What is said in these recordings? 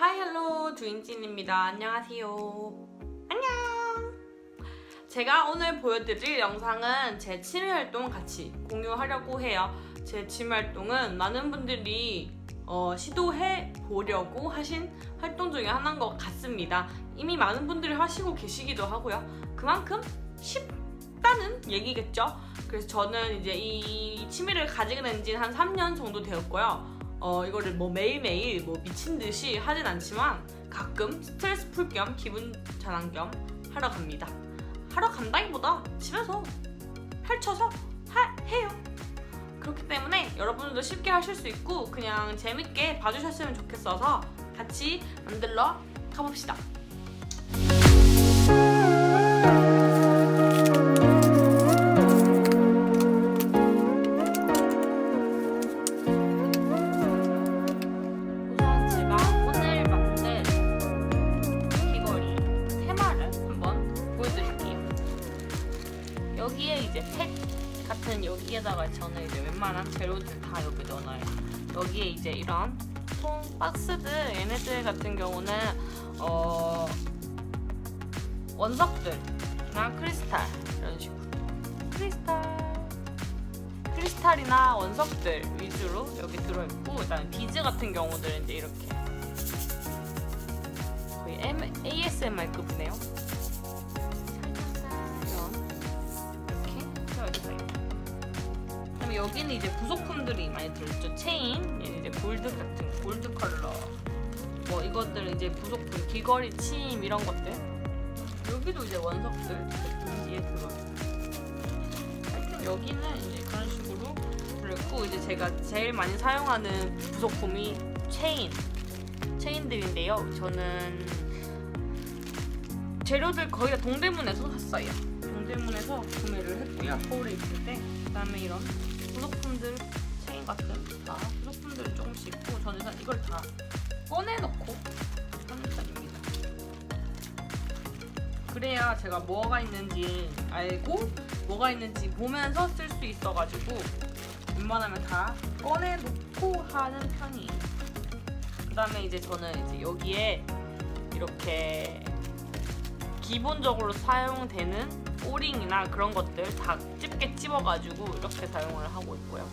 하이 헬로 주인진입니다. 안녕하세요. 안녕. 제가 오늘 보여드릴 영상은 제 취미 활동 같이 공유하려고 해요. 제 취미 활동은 많은 분들이 어, 시도해 보려고 하신 활동 중에 하나인 것 같습니다. 이미 많은 분들이 하시고 계시기도 하고요. 그만큼 쉽다는 얘기겠죠. 그래서 저는 이제 이 취미를 가지게 된 지 한 3년 정도 되었고요. 어, 이거를 뭐 매일매일 뭐 미친 듯이 하진 않지만 가끔 스트레스 풀 겸 기분 전환 겸 하러 갑니다. 하러 간다기보다 집에서 펼쳐서 하, 해요. 그렇기 때문에 여러분들도 쉽게 하실 수 있고 그냥 재밌게 봐주셨으면 좋겠어서 같이 만들러 가봅시다. 들어있고 그다음에 비즈 같은 경우들은 이제 이렇게 거의 M, ASMR급이네요. 이런 이렇게. 그다음에 여기는 이제 부속품들이 많이 들어있죠. 체인, 이제 골드 같은 골드 컬러. 뭐 이것들 이제 부속품, 귀걸이, 침 이런 것들. 여기도 이제 원석들 뒤에 들어있고. 하여튼 여기는 이제 그런 식으로 들어있고 이제 제가 제일 많이 사용하는 부속품이 체인. 체인들인데요. 저는 재료들 거의 다 동대문에서 샀어요. 동대문에서 구매를 했고요. 서울에 있을 때. 그다음에 이런 부속품들 체인 같은 다 부속품들을 조금씩 있고 저는 일단 이걸 다 꺼내놓고 하는 편입니다. 그래야 제가 뭐가 있는지 알고 뭐가 있는지 보면서 쓸 수 있어가지고 웬만하면 다 꺼내놓고 하는 편이에요. 그 다음에 이제 저는 이제 여기에 이렇게 기본적으로 사용되는 오링이나 그런 것들 다 집게 찝어가지고 이렇게 사용을 하고 있고요.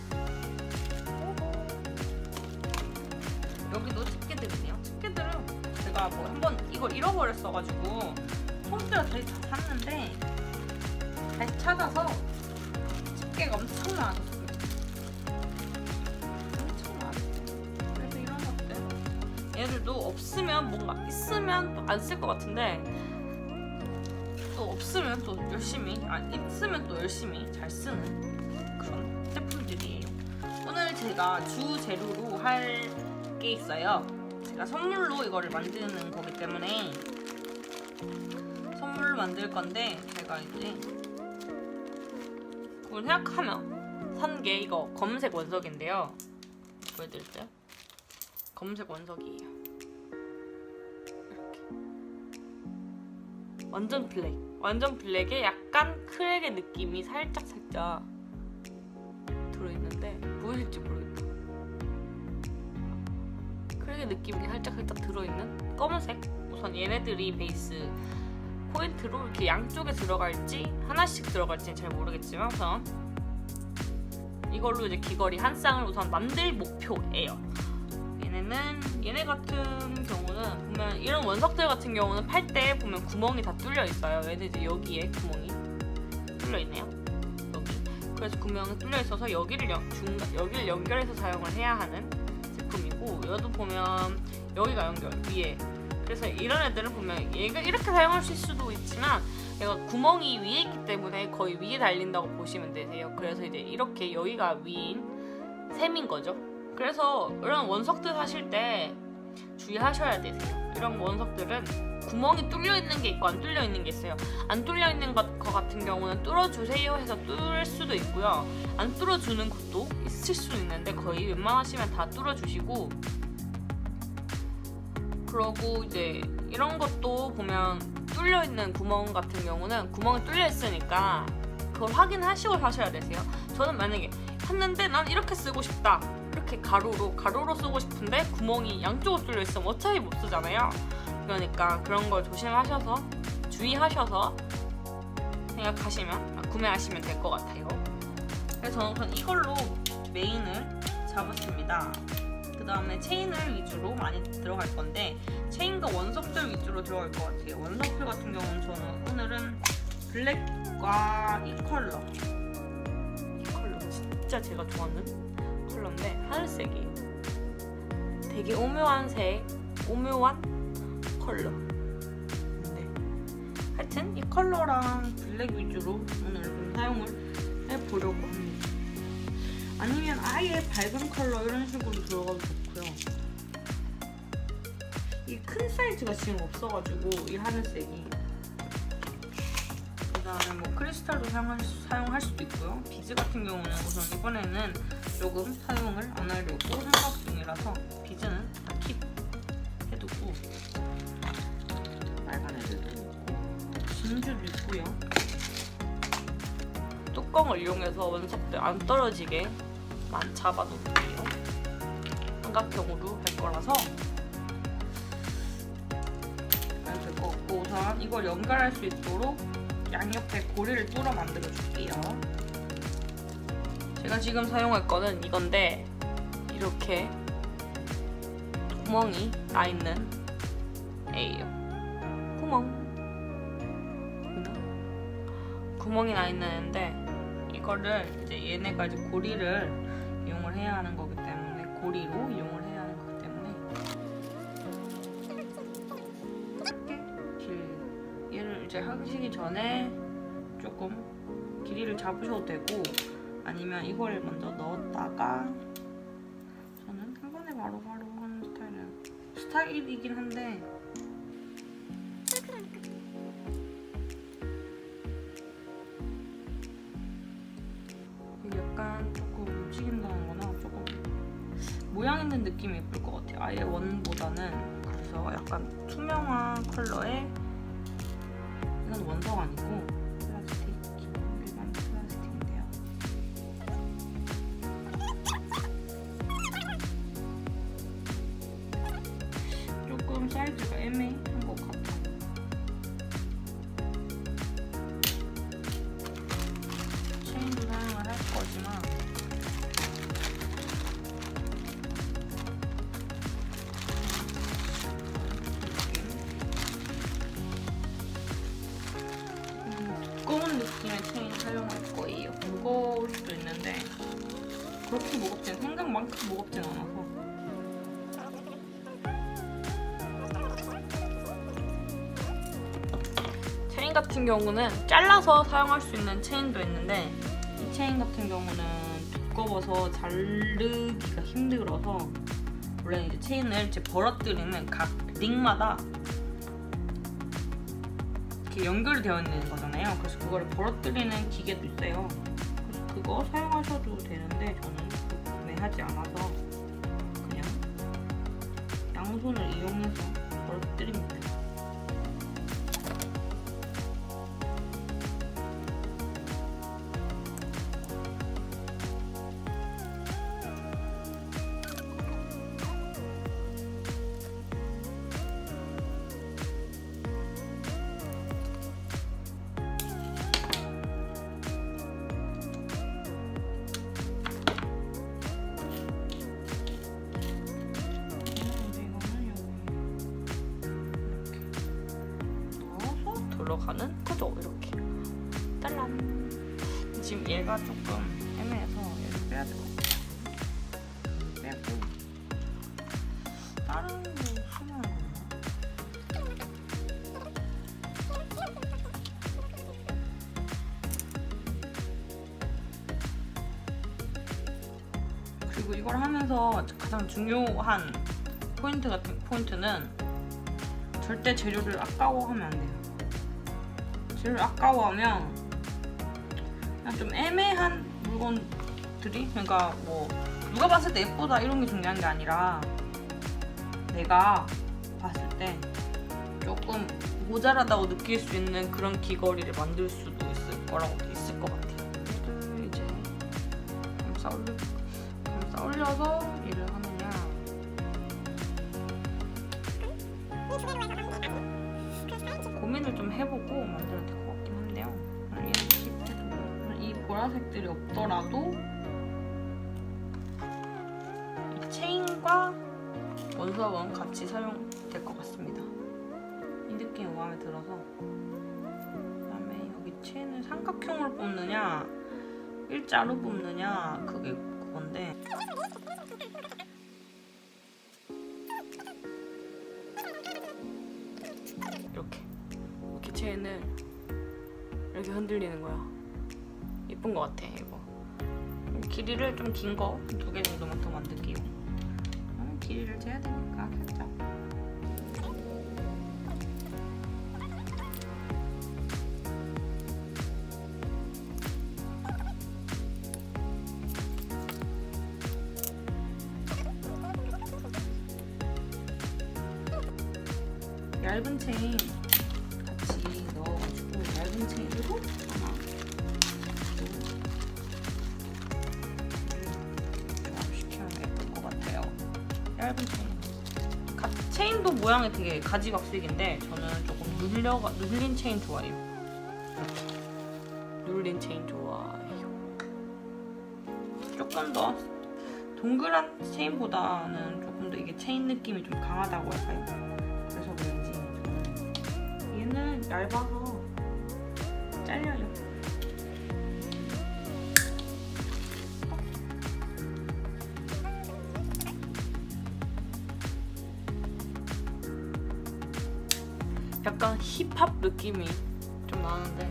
여기도 집게들이네요. 집게들은 제가 뭐 한번 이걸 잃어버렸어가지고 통째로 다시 다 샀는데 다시 찾아서 집게가 엄청 많았어 얘들도 없으면 뭔가 있으면 또 안 쓸 것 같은데 또 없으면 또 열심히 안 있으면 또 열심히 잘 쓰는 그런 제품들이에요. 오늘 제가 주 재료로 할 게 있어요. 제가 선물로 이거를 만드는 거기 때문에 선물로 만들 건데 제가 이제 그걸 생각하면 산 게 이거 검은색 원석인데요. 보여드릴게요. 검은색 원석이에요. 이렇게 완전 블랙. 완전 블랙에 약간 크랙의 느낌이 살짝 살짝 들어있는데 보이실지 모르겠다. 크랙의 느낌이 살짝 살짝 들어있는 검은색. 우선 얘네들이 베이스 포인트로 이렇게 양쪽에 들어갈지 하나씩 들어갈지는 잘 모르겠지만 우선 이걸로 이제 귀걸이 한 쌍을 우선 만들 목표예요. 얘네는 얘네 같은 경우는 보면 이런 원석들 같은 경우는 팔 때 보면 구멍이 다 뚫려 있어요. 얘네 이제 여기에 구멍이 뚫려 있네요. 여기. 그래서 구멍이 뚫려 있어서 여기를 연, 중간 여기를 연결해서 사용을 해야 하는 제품이고 여도 보면 여기가 연결 위에. 그래서 이런 애들은 보면 얘가 이렇게 사용하실 수도 있지만 얘가 구멍이 위에 있기 때문에 거의 위에 달린다고 보시면 되세요. 그래서 이제 이렇게 여기가 위인 셈인 거죠. 그래서 이런 원석들 사실 때 주의하셔야 되세요. 이런 원석들은 구멍이 뚫려 있는 게 있고 안 뚫려 있는 게 있어요. 안 뚫려 있는 것, 것 같은 경우는 뚫어 주세요 해서 뚫을 수도 있고요. 안 뚫어 주는 것도 있을 수 있는데 거의 웬만하시면 다 뚫어 주시고 그러고 이제 이런 것도 보면 뚫려 있는 구멍 같은 경우는 구멍이 뚫려 있으니까 그걸 확인하시고 사셔야 되세요. 저는 만약에 샀는데 난 이렇게 쓰고 싶다. 이렇게 가로로 가로로 쓰고 싶은데 구멍이 양쪽으로 뚫려 있으면 어차피 못 쓰잖아요. 그러니까 그런 걸 조심하셔서 주의하셔서 생각하시면 아, 구매하시면 될 것 같아요. 그래서 저는 우선 이걸로 메인을 잡았습니다. 그 다음에 체인을 위주로 많이 들어갈 건데 체인과 원석들 위주로 들어갈 것 같아요. 원석들 같은 경우는 저는 오늘은 블랙과 이 컬러 이 컬러 진짜 제가 좋아하는 컬러인데 하늘색이에요. 되게 오묘한 색, 오묘한 컬러. 네. 하여튼 이 컬러랑 블랙 위주로 오늘 좀 사용을 해보려고 합니다. 아니면 아예 밝은 컬러 이런 식으로 들어가도 좋고요. 이 큰 사이즈가 지금 없어가지고 이 하늘색이 그다음에 뭐 크리스탈도 사용할, 수- 사용할 수도 있고요. 비즈 같은 경우는 우선 이번에는 조금 사용을 안 하려고 생각 중이라서 비즈는 다 킵해두고 빨간 애들도 있고 진주도 있고요. 뚜껑을 이용해서 원석들 안 떨어지게 만 잡아놓을게요. 삼각형으로 할 거라서 될것 같고 우선 이걸 연결할 수 있도록 양옆에 고리를 뚫어 만들어 줄게요. 제가 지금 사용할 거는 이건데 이렇게 구멍이 나 있는 애예요. 구멍. 구멍이 나 있는 애인데 이거를 이제 얘네가 이제 고리를 이용을 해야 하는 거기 때문에 고리로 이용을 해야 하는 거기 때문에 짧게 길 얘를 이제 하시기 전에 조금 길이를 잡으셔도 되고 아니면 이걸 먼저 넣었다가 저는 한 번에 바로바로 하는 스타일이에요. 스타일이긴 한데 약간 조금 움직인다는 거나 조금 모양 있는 느낌이 예쁠 것 같아요. 아예 원보다는 그래서 약간 투명한 컬러의 이건 원석 아니고 사용을 할 거지만 음, 두꺼운 느낌의 체인 사용할 거예요. 무거울 수도 있는데 그렇게 무겁진 생각만큼 무겁진 않아서 체인 같은 경우는 잘라서 사용할 수 있는 체인도 있는데 이 체인 같은 경우는 두꺼워서 자르기가 힘들어서 원래 이제 체인을 이제 벌어뜨리는 각 링마다 이렇게 연결되어 있는 거잖아요. 그래서 그거를 벌어뜨리는 기계도 있어요. 그래서 그거 사용하셔도 되는데 저는 구매하지 않아서 그냥 양손을 이용해서 벌어뜨립니다. 그리고 이걸 하면서 가장 중요한 포인트 같은 포인트는 절대 재료를 아까워하면 안 돼요. 재료를 아까워하면 그냥 좀 애매한 물건들이 그러니까 뭐 누가 봤을 때 예쁘다 이런 게 중요한 게 아니라 내가 봤을 때 조금 모자라다고 느낄 수 있는 그런 귀걸이를 만들 수도 있을 거라고 있을 것 같아요. 얘들 이제 감싸 올려 감싸 올려서 일을 하느냐 고민을 좀 해보고 만들어야 될것 같긴 한데요. 이 보라색들이 없더라도 같이 사용될 것 같습니다. 이 느낌이 마음에 들어서. 그다음에 여기 체인을 삼각형으로 뽑느냐 일자로 뽑느냐 그게 그건데. 이렇게. 이렇게 체인을 이렇게 흔들리는 거야. 예쁜 것 같아 이거. 길이를 좀 긴 거 두 개 정도만 더 만들게요. 음, 길이를 재야 되니까 살짝 얇은 체인 모양이 되게 가지각색인데 저는 조금 눌려 눌린 체인 좋아해요. 눌린 체인 좋아해요. 조금 더 동그란 체인보다는 조금 더 이게 체인 느낌이 좀 강하다고 할까요? 그래서 그런지 얘는 얇아서 잘려요. 약간 힙합 느낌이 좀 나는데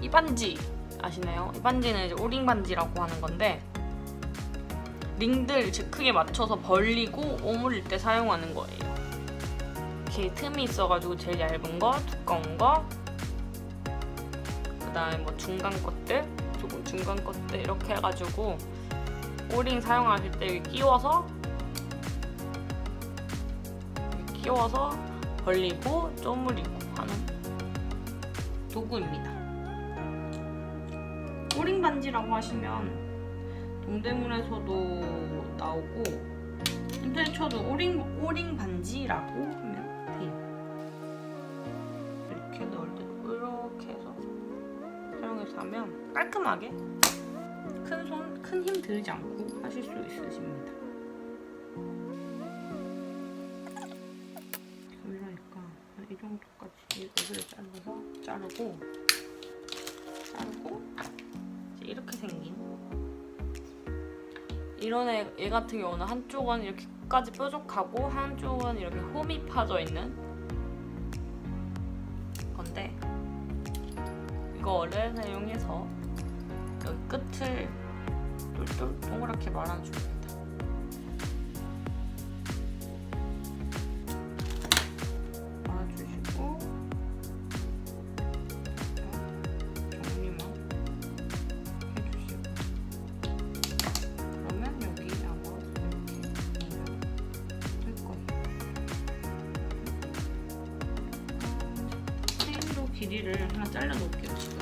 이 반지 아시나요? 이 반지는 이제 오링 반지라고 하는 건데 링들 제 크게 맞춰서 벌리고 오므릴 때 사용하는 거예요. 이렇게 틈이 있어가지고 제일 얇은 거, 두꺼운 거, 그 다음에 뭐 중간 것들, 조금 중간 것들 이렇게 해가지고 오링 사용하실 때 끼워서 끼워서 벌리고 쪼무리고 하는 도구입니다. 오링 반지라고 하시면 동대문에서도 나오고 인터넷 쳐도 오링 오링 반지라고 하면 돼요. 이렇게 넣을 때 이렇게 해서 사용해서 하면 깔끔하게 큰 손, 큰 힘 들지 않고 하실 수 있으십니다. 이러니까 이 정도까지 여기를 잘라서 자르고 자르고 이렇게 생긴 이런 애, 얘 같은 경우는 한쪽은 이렇게 끝까지 뾰족하고 한쪽은 이렇게 홈이 파져 있는 건데 이거를 사용해서 여기 끝을 똘똘 동그랗게. 말아주시고 길이를 하나 잘라 놓을게요 지금.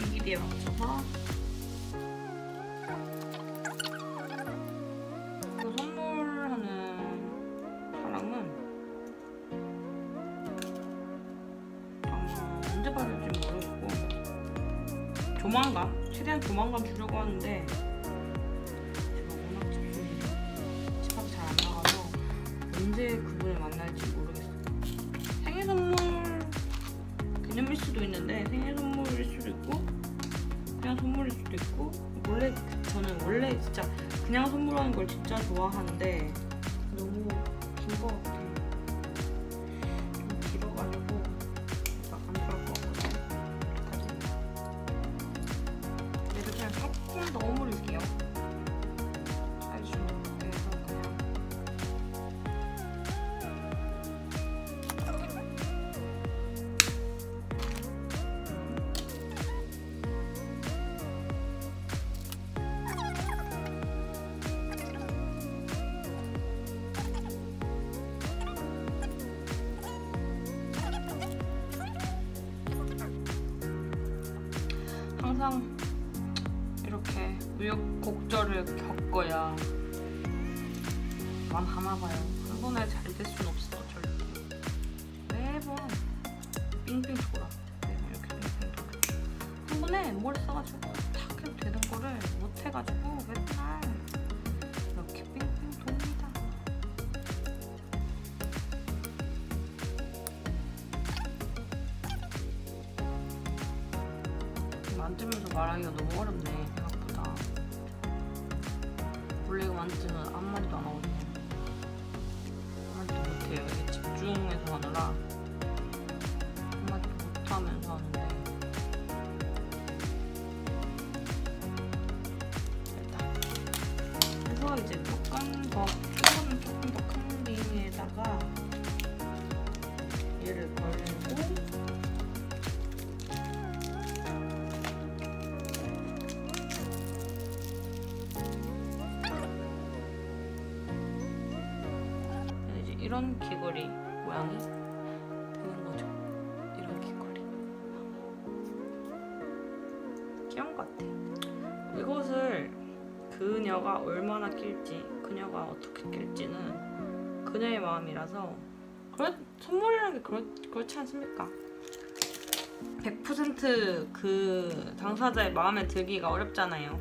이 길이에 맞춰서 있고 원래 저는 원래 진짜 그냥 선물하는 걸 진짜 좋아하는데 너무 긴거 같아. 좀 곡절을 겪어야 만 하나 봐요. 한 번에 잘될순 없어 절대. 매번 빙빙 돌아. 매번 이렇게 빙빙 돌아. 한 번에 뭘 써가지고 탁 해도 되는 거를 못 해가지고 맨날 이렇게 빙빙 돕니다. 만들면서 말하기가 너무 어렵네 이제 이거는 조금 더큰 링에다가 얘를 걸고. 이제 이런 귀걸이 모양이 어떻게 낄지는 그녀의 마음이라서 그렇, 선물이라는 게 그렇, 그렇지 않습니까? 100%그 당사자의 마음에 들기가 어렵잖아요.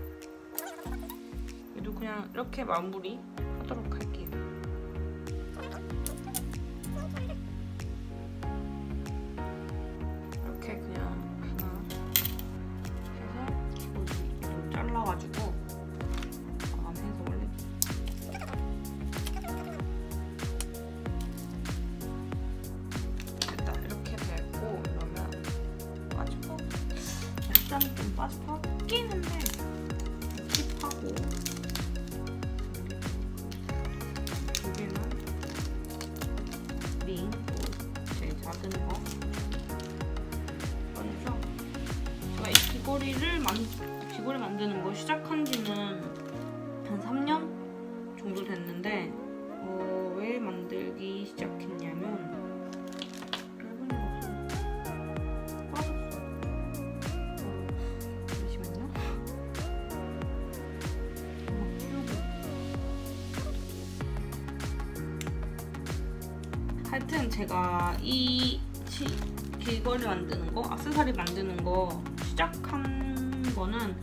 그래도 그냥 이렇게 마무리 하도록 할게요. 제가 이 치, 귀걸이 만드는 거, 악세사리 만드는 거 시작한 거는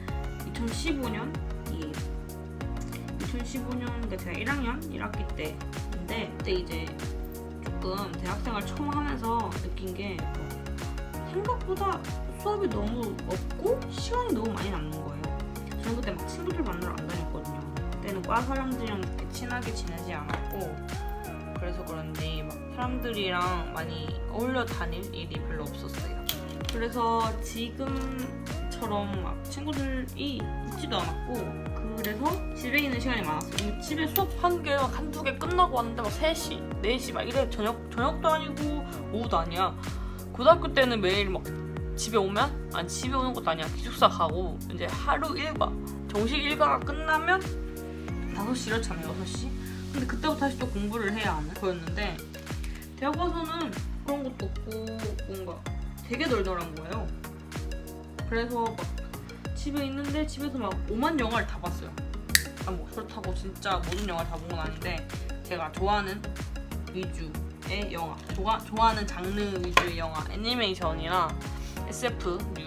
2015년이에요. 2015년, 그러니까 제가 1학년 1학기 때인데 그때 이제 조금 대학생활 처음 하면서 느낀 게 생각보다 수업이 너무 없고 시간이 너무 많이 남는 거예요. 저는 그때 막 친구들 만나러 안 다녔거든요. 그때는 과 사람들이랑 그렇게 친하게 지내지 않았고 그래서 그런지 막 사람들이랑 많이 어울려 다닐 일이 별로 없었어요. 그래서 지금처럼 막 친구들이 있지도 않았고 그래서 집에 있는 시간이 많았어요. 집에 수업 한 개, 한두 개 끝나고 왔는데 막 3시, 4시 막 이래 저녁, 저녁도 아니고 오후도 아니야. 고등학교 때는 매일 막 집에 오면 아니 집에 오는 것도 아니야. 기숙사 가고 이제 하루 일과 정식 일과가 끝나면 5시 이렇잖아요. 6시. 근데 그때부터 다시 또 공부를 해야 하는 거였는데 대학 와서는 그런 것도 없고 뭔가 되게 널널한 거예요. 그래서 막 집에 있는데 집에서 막 오만 영화를 다 봤어요. 아, 뭐 그렇다고 진짜 모든 영화를 다 본 건 아닌데 제가 좋아하는 위주의 영화, 좋아, 좋아하는 장르 위주의 영화, 애니메이션이나 SF류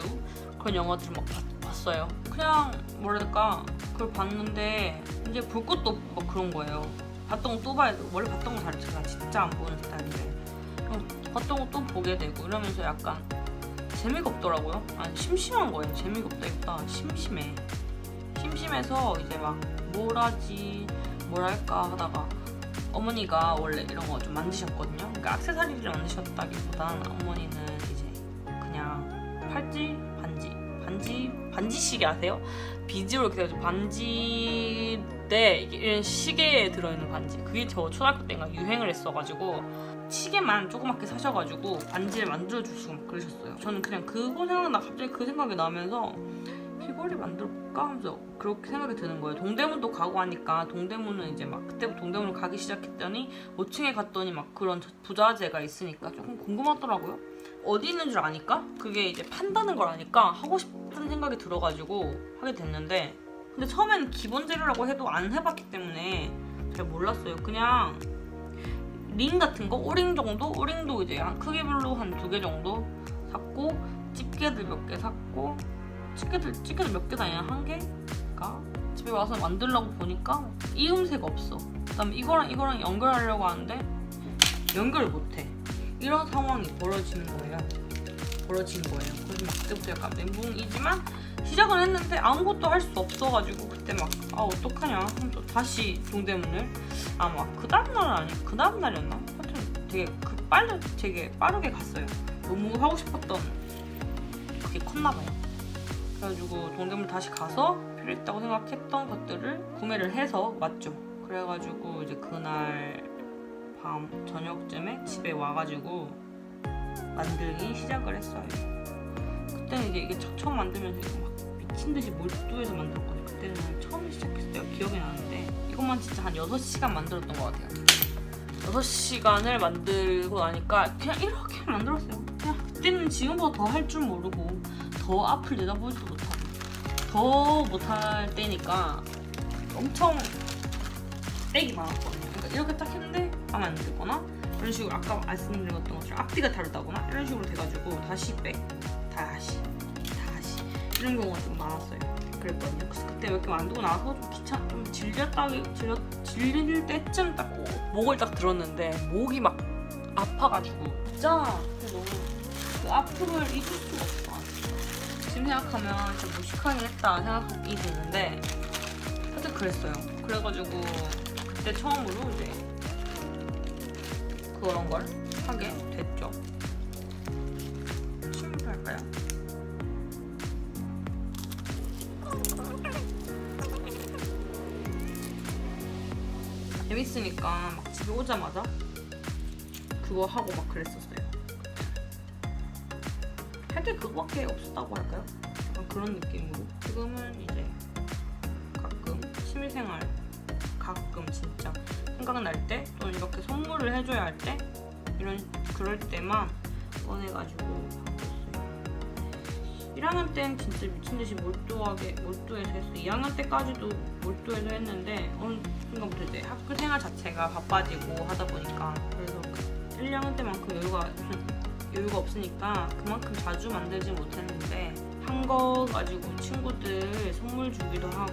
그런 영화들을 막 봤, 몰랐어요. 그냥 뭐랄까 그걸 봤는데 이제 볼 것도 없고 막 그런 거예요. 봤던 거또 봐야 되고 원래 봤던 거 잘 제가 진짜 안 보는 스타일인데 그냥 봤던 거 또 보게 되고 이러면서 약간 재미가 없더라고요. 아니 심심한 거예요. 재미가 없다기보다 심심해. 심심해서 이제 막뭘 할까 하다가 어머니가 원래 이런 거 좀 만드셨거든요. 그러니까 액세서리를 만드셨다기보다는 어머니는 이제 그냥 팔찌, 반지, 반지, 반지 시계 아세요? 비즈로 이렇게 돼가지고 반지인데 이게 시계에 들어있는 반지. 그게 저 초등학교 때인가 유행을 했어가지고 시계만 조그맣게 사셔가지고 반지를 만들어 주시고 막 그러셨어요. 저는 그냥 그거 생각나 갑자기 그 생각이 나면서 귀걸이 만들어볼까 하면서 그렇게 생각이 드는 거예요. 동대문도 가고 하니까 동대문은 이제 막 그때부터 동대문을 가기 시작했더니 5층에 갔더니 막 그런 부자재가 있으니까 조금 궁금하더라고요. 어디 있는 줄 아니까 그게 이제 판다는 걸 아니까 하고 싶은 생각이 들어가지고 하게 됐는데 근데 처음에는 기본 재료라고 해도 안 해봤기 때문에 잘 몰랐어요. 그냥 링 같은 거 오링 정도 오링도 이제 한 크기별로 한 두 개 정도 샀고 집게들 몇 개 샀고 집게들 집게들 몇 개다 아니야 한 개가 집에 와서 만들려고 보니까 이음새가 없어. 그 다음에 이거랑 이거랑 연결하려고 하는데 연결을 못해. 이런 상황이 벌어지는 거예요. 벌어지는 거예요. 그래서 막 그때부터 약간 멘붕이지만 시작은 했는데 아무것도 할 수 없어가지고 그때 막 아 어떡하냐 하면서 다시 동대문을 아마 그 다음 날은 아니야 그 다음 날이었나? 하여튼 되게 그 빨리 되게 빠르게 갔어요. 너무 하고 싶었던 그게 컸나 봐요. 그래가지고 동대문 다시 가서 필요했다고 생각했던 것들을 구매를 해서 왔죠. 그래가지고 이제 그날 밤 저녁쯤에 집에 와가지고 만들기 시작을 했어요. 그때는 이게 처- 처음 만들면서 이거 막 미친 듯이 몰두해서 만들었거든요. 그때는 처음 시작했을 때가 기억이 나는데 이것만 진짜 한 6시간 만들었던 것 같아요. 6시간을 만들고 나니까 그냥 이렇게 만들었어요. 그냥 그때는 지금보다 더 할 줄 모르고 더 앞을 내다보지도 못하고 더 못할 때니까 엄청 빽이 많았거든요. 그러니까 이렇게 딱 했는데 마음에 안 들거나 이런 식으로 아까 말씀드렸던 것처럼 앞뒤가 다르다거나 이런 식으로 돼가지고 다시 빽, 다시, 다시 이런 경우가 좀 많았어요. 그랬거든요. 그래서 그때 몇 개 만들고 나서 좀 귀찮, 좀 질렸다기 질렸, 질릴 때쯤 딱 목을 딱 들었는데 목이 막 아파가지고 진짜 너무 그 아픔을 잊을 수가 없어. 지금 생각하면 진짜 무식하게 했다 생각이 드는데 하여튼 그랬어요. 그래가지고 그때 처음으로 이제 그런 걸 하게 됐죠. 춤을 할까요? 재밌으니까 막 집에 오자마자 그거 하고 막 그랬었어요. 할게 그거밖에 없었다고 할까요? 약간 그런 느낌으로. 지금은 이제 가끔 취미생활 가끔 진짜 생각날 때 또는 이렇게 선물을 해줘야 할 때 이런 그럴 때만 꺼내가지고 바꿨어요. 1학년 때는 진짜 미친 듯이 몰두하게 몰두해서 했어. 2학년 때까지도 몰두해서 했는데 어느 순간부터 이제 학교 생활 자체가 바빠지고 하다 보니까 그래서 1, 2학년 때만큼 여유가 여유가 없으니까 그만큼 자주 만들지 못했는데 한거 가지고 친구들 선물 주기도 하고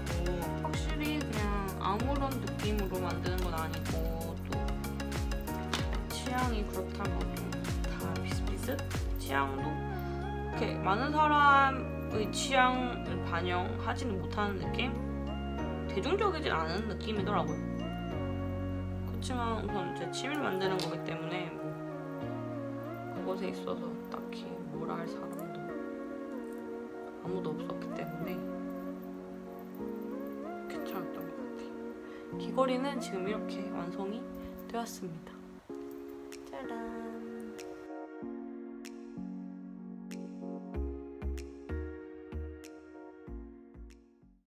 확실히 그냥 아무런 느낌으로 만드는 건 아니고 또 취향이 그렇다고 다 비슷비슷? 취향도? 이렇게 많은 사람의 취향을 반영하지는 못하는 느낌? 대중적이진 않은 느낌이더라고요. 그렇지만 우선 제 취미를 만드는 거기 때문에 뭐 그것에 있어서 딱히 뭐라 할 사람도 아무도 없었기 때문에 괜찮았던 것 같아요. 귀걸이는 지금 이렇게 완성이 되었습니다. 짜란.